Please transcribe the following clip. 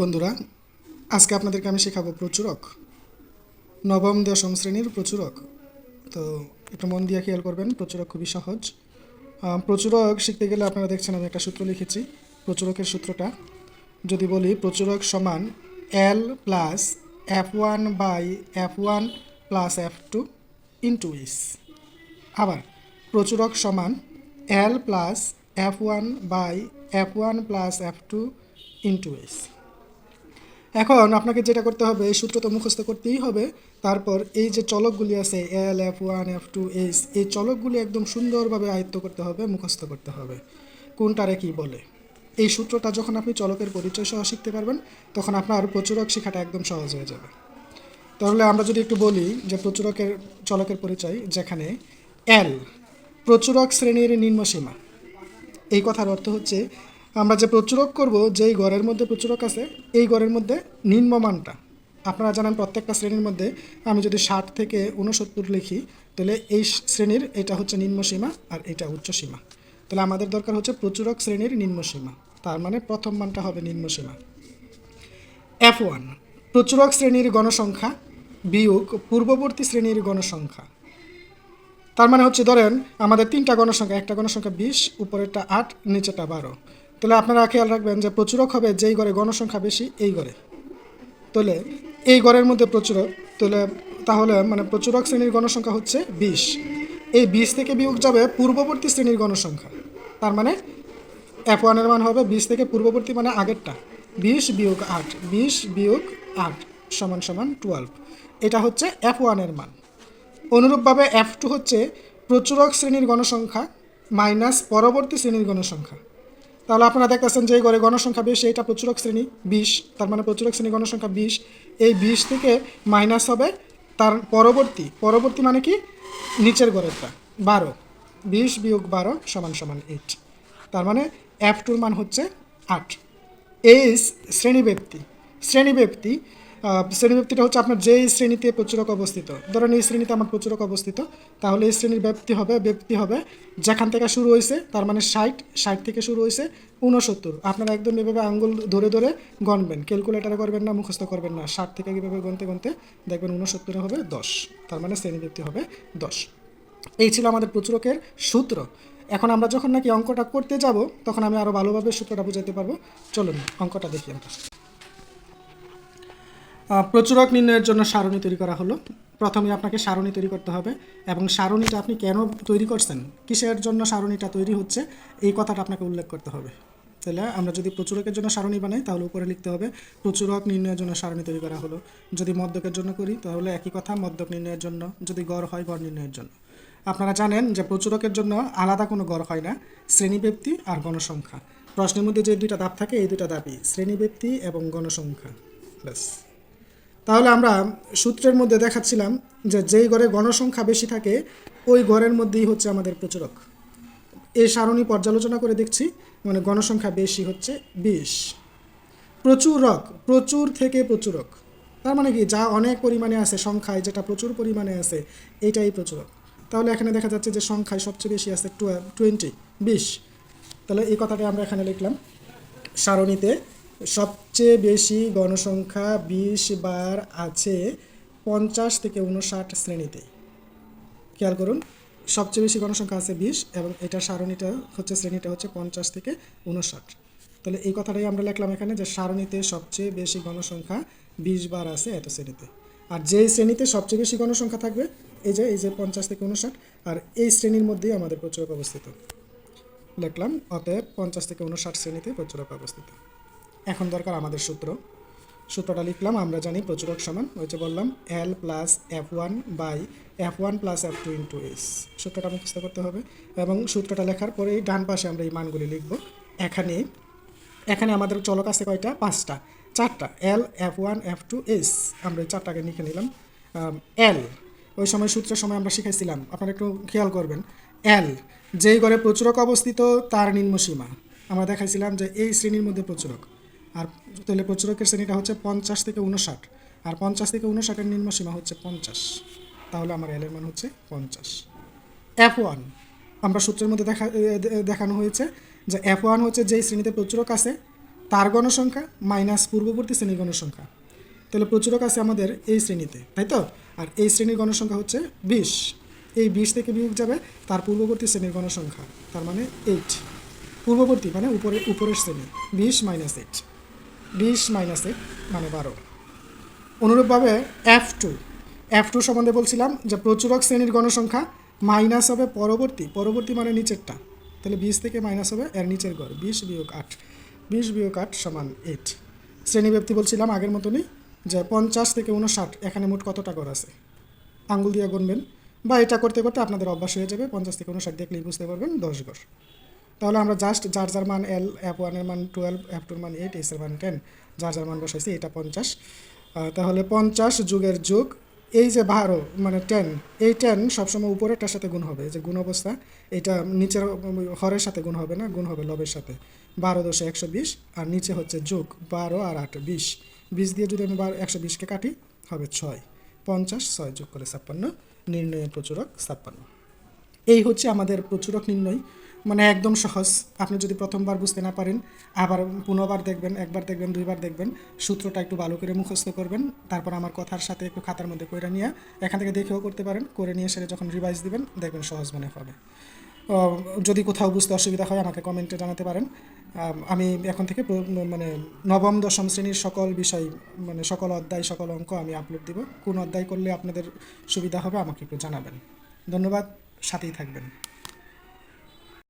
বন্ধুরা, আজকে আপনাদেরকে আমি শেখাবো প্রচুরক। নবম দশম শ্রেণির প্রচুরক। তো একটু মন দিয়ে খেয়াল করবেন, প্রচুরক খুবই সহজ। প্রচুরক শিখতে গেলে আপনারা দেখছেন আমি একটা সূত্র লিখেছি, প্রচুরকের সূত্রটা। যদি বলি প্রচুরক সমান L plus F one by F one plus F two into S আবার প্রচুরক সমান L plus F one by F one plus F two into S এখন আপনাকে যেটা করতে হবে, এই সূত্র তো মুখস্থ করতেই হবে। তারপর এই যে চলকগুলি আছে L F one F two S এই চলকগুলি একদম সুন্দরভাবে আয়ত্ত করতে হবে, মুখস্থ করতে হবে। কোনটারে কি বলে? এই সূত্রটা যখন আপনি চলকের পরিচয় সহ শিখতে পারবেন, তখন আপনার প্রচুরক শেখাটা একদম সহজ হয়ে যাবে। তাহলে আমরা যদি একটু বলি যে প্রচুরকের, চলকের পরিচয়, যেখানে এল প্রচুরক শ্রেণির নিম্নসীমা। এই কথার অর্থ হচ্ছে আমরা যে প্রচুরক করব, যেই ঘরের মধ্যে প্রচুরক আছে, এই ঘরের মধ্যে নিম্নমানটা। আপনারা জানেন প্রত্যেকটা শ্রেণির মধ্যে আমি যদি ষাট থেকে উনসত্তর লিখি, তাহলে এই শ্রেণির এটা হচ্ছে নিম্নসীমা আর এটা উচ্চ সীমা। তাহলে আমাদের দরকার হচ্ছে প্রচুরক শ্রেণির নিম্নসীমা তার মানে প্রথম মানটা হবে নিম্নসীমা এফ ওয়ান প্রচুরক শ্রেণির গণসংখ্যা বিয়োগ পূর্ববর্তী শ্রেণির গণসংখ্যা। তার মানে হচ্ছে, ধরেন আমাদের তিনটা গণসংখ্যা, একটা গণসংখ্যা বিশ, উপরেরটা আট নিচেটা বারো। তাহলে আপনারা খেয়াল রাখবেন যে প্রচুরক হবে যেই ঘরে গণসংখ্যা বেশি, এই ঘরে তাহলে এই ঘরের মধ্যে প্রচুরক, তাহলে তাহলে মানে প্রচুরক শ্রেণির গণসংখ্যা হচ্ছে বিশ। এই বিশ থেকে বিয়োগ যাবে পূর্ববর্তী শ্রেণির গণসংখ্যা। তার মানে এফ ওয়ানের মান হবে বিশ থেকে পূর্ববর্তী মানে আগেরটা। বিশ বিয়োগ আট, বিশ বিয়োগ আট সমান সমান টুয়েলভ এটা হচ্ছে এফ ওয়ানের মান। অনুরূপভাবে এফ টু হচ্ছে প্রচুরক শ্রেণির গণসংখ্যা মাইনাস পরবর্তী শ্রেণির গণসংখ্যা। তাহলে আপনারা দেখতেছেন যে ঘরে গণসংখ্যা বেশি এটা প্রচুরক শ্রেণি, বিশ, তার মানে প্রচুরক শ্রেণি গণসংখ্যা বিশ। এই বিশ থেকে মাইনাস হবে তার পরবর্তী পরবর্তী মানে কি? নিচের ঘরেরটা বারো। বিশ বিয়োগ বারো সমান সমান এইট তার মানে এফ টুর মান হচ্ছে আট। এই শ্রেণীব্যক্তি শ্রেণীব্যক্তি আহ, শ্রেণীব্যক্তিটা হচ্ছে আপনার যেই শ্রেণীতে প্রচুরক অবস্থিত। ধরেন এই শ্রেণীতে আমার প্রচুরক অবস্থিত তাহলে এই শ্রেণির ব্যাপ্তি হবে ব্যক্তি হবে যেখান থেকে শুরু হয়েছে তার মানে ষাট ষাট থেকে শুরু হয়েছে উনসত্তর আপনারা একদম এভাবে আঙ্গুল ধরে ধরে গণবেন ক্যালকুলেটারে করবেন না মুখস্থ করবেন না। ষাট থেকে কীভাবে গণতে গণতে দেখবেন উনসত্তরে হবে দশ তার মানে শ্রেণীব্যক্তি হবে দশ। এই ছিল আমাদের প্রচুরকের সূত্র। এখন আমরা যখন নাকি অঙ্কটা করতে যাব তখন আমি আরও ভালোভাবে সূত্রটা বুঝাতে পারব। চলুন অঙ্কটা দেখি আমরা। প্রচুরক নির্ণয়ের জন্য সারণী তৈরি করা হলো। প্রথমে আপনাকে সারণী তৈরি করতে হবে এবং সারণীটা আপনি কেন তৈরি করছেন? কিসের জন্য সারণীটা তৈরি হচ্ছে? এই কথাটা আপনাকে উল্লেখ করতে হবে। তাহলে আমরা যদি প্রচুরকের জন্য সারণী বানাই, তাহলে উপরে লিখতে হবে, প্রচুরক নির্ণয়ের জন্য সারণী তৈরি করা হলো। যদি মদ্যকের জন্য করি, তাহলে একই কথা মদ্যক নির্ণয়ের জন্য। যদি গড় হয়, গড় নির্ণয়ের জন্য। আপনারা জানেন যে প্রচুরকের জন্য আলাদা কোনো গড় হয় না শ্রেণীব্যক্তি আর গণসংখ্যা। প্রশ্নের মধ্যে যে দুইটা ধাপ থাকে, এই দুইটা ধাপই শ্রেণীব্যক্তি এবং গণসংখ্যা। ব্যাস। তাহলে আমরা সূত্রের মধ্যে দেখাচ্ছিলাম যে যেই ঘরে গণসংখ্যা বেশি থাকে, ওই ঘরের মধ্যেই হচ্ছে আমাদের প্রচুরক এই সারণী পর্যালোচনা করে দেখছি মানে গণসংখ্যা বেশি হচ্ছে বিশ। প্রচুরক প্রচুর থেকে প্রচুরক। তার মানে কি, যা অনেক পরিমাণে আছে সংখ্যায়, যেটা প্রচুর পরিমাণে আছে এইটাই প্রচুরক। তাহলে এখানে দেখা যাচ্ছে যে সংখ্যায় সবচেয়ে বেশি আছে টোয়েন্টি, বিশ। তাহলে এই কথাটা আমরা এখানে লিখলাম সারণীতে। সবচেয়ে বেশি গণসংখ্যা বিশ বার আছে পঞ্চাশ থেকে উনষাট শ্রেণীতে। খেয়াল করুন, সবচেয়ে বেশি গণসংখ্যা আছে বিশ এবং এটা সারণীটা হচ্ছে, শ্রেণীটা হচ্ছে পঞ্চাশ থেকে উনষাট তাহলে এই কথাটাই আমরা লিখলাম এখানে যে সারণীতে সবচেয়ে বেশি গণসংখ্যা বিশ বার আছে এত শ্রেণীতে। আর যেই শ্রেণীতে সবচেয়ে বেশি গণসংখ্যা থাকবে, এই যে এই যে পঞ্চাশ থেকে উনষাট আর এই শ্রেণির মধ্যেই আমাদের প্রচুরক অবস্থিত। লিখলাম, অতএব পঞ্চাশ থেকে উনষাট শ্রেণীতে প্রচুরক অবস্থিত। এখন দরকার আমাদের সূত্র। সূত্রটা লিখলাম, আমরা জানি প্রচুরক সমান যে বললাম L plus F one by F one plus F two into S সূত্রটা মুখস্থ করতে হবে এবং সূত্রটা লেখার পরেই ডান পাশে আমরা এই মানগুলি লিখব। এখানে এখানে আমাদের চলক আছে কয়টা? পাঁচটা। চারটা। L F one F two S আমরা এই চারটাকে লিখে নিলাম। এল ওই সময় সূত্রের সময় আমরা শিখাইছিলাম। আপনারা একটু খেয়াল করবেন। এল যেই ঘরে প্রচুরক অবস্থিত, তার নিম্ন সীমা আমরা দেখাইছিলাম যে এই শ্রেণির মধ্যে প্রচুরক। আর তাহলে প্রচুরকের শ্রেণীটা হচ্ছে পঞ্চাশ থেকে উনষাট আর পঞ্চাশ থেকে উনষাটের নিম্নসীমা হচ্ছে পঞ্চাশ। তাহলে আমার এলের মান হচ্ছে পঞ্চাশ। এফ ওয়ান আমরা সূত্রের মধ্যে দেখা দেখানো হয়েছে যে এফ ওয়ান হচ্ছে যেই শ্রেণীতে প্রচুরক আছে, তার গণসংখ্যা মাইনাস পূর্ববর্তী শ্রেণির গণসংখ্যা। তাহলে প্রচুরক আছে আমাদের এই শ্রেণীতে, তাই তো? আর এই শ্রেণির গণসংখ্যা হচ্ছে বিশ। এই বিশ থেকে বিয়োগ যাবে তার পূর্ববর্তী শ্রেণির গণসংখ্যা, তার মানে এইট পূর্ববর্তী মানে উপরে, উপরের শ্রেণি, বিশ মাইনাস এইট বিশ মাইনাস এইট মানে বারো। অনুরূপভাবে এফ টু এফ টু সম্বন্ধে বলছিলাম যে প্রচুরক শ্রেণির গণসংখ্যা মাইনাস হবে পরবর্তী পরবর্তী মানে নিচেরটা। তাহলে বিশ থেকে মাইনাস হবে এর নিচের গড়, বিশ বিয়োগ আট। বিশ বিয়োগ আট সমান এইট শ্রেণীব্যাপ্তি বলছিলাম আগের মতনই যে পঞ্চাশ থেকে উনষাট এখানে মোট কতটা গড় আছে? আঙ্গুল দিয়ে গুনবেন। বা এটা করতে করতে আপনাদের অভ্যাস হয়ে যাবে, পঞ্চাশ থেকে উনষাট দেখলেই বুঝতে পারবেন, দশ গড়। তাহলে আমরা জাস্ট যার যার মান এল এফ ওয়ানের মান টুয়েলভ অ্যাপ টুর মান এইট এস এর মান টেন যার যার মান বসাইছি এটা পঞ্চাশ। তাহলে পঞ্চাশ যুগের যুগ, এই যে বারো মানে টেন এই টেন সবসময় উপরেরটার সাথে গুণ হবে যে গুণ অবস্থা, এটা নিচের হরের সাথে গুণ হবে না, গুণ হবে লবের সাথে। বারো দশে একশো বিশ, আর নিচে হচ্ছে যোগ, বারো আর আট, বিশ। বিশ দিয়ে যদি আমি বারো একশো বিশকে কাটি, হবে ছয়। পঞ্চাশ, ছয় যোগ করে ছাপ্পান্ন, নির্ণয়ের প্রচুরক ছাপ্পান্ন। এই হচ্ছে আমাদের প্রচুরক নির্ণয়। মানে একদম সহজ। আপনি যদি প্রথমবার বুঝতে না পারেন, আবার পুনবার দেখবেন, একবার দেখবেন, দুইবার দেখবেন, সূত্রটা একটু ভালো করে মুখস্থ করবেন, তারপর আমার কথার সাথে একটু খাতার মধ্যে করে নিয়ে এখান থেকে দেখেও করতে পারেন, করে নিয়ে সেটা যখন রিভাইজ দিবেন, দেখবেন সহজ মনে হবে। যদি কোথাও বুঝতে অসুবিধা হয়, আমাকে কমেন্টে জানাতে পারেন। আমি এখন থেকে মানে নবম, দশম শ্রেণির সকল বিষয় মানে সকল অধ্যায়, সকল অঙ্ক আমি আপলোড দিব। কোন অধ্যায় করলে আপনাদের সুবিধা হবে, আমাকে একটু জানাবেন। ধন্যবাদ, সাথেই থাকবেন।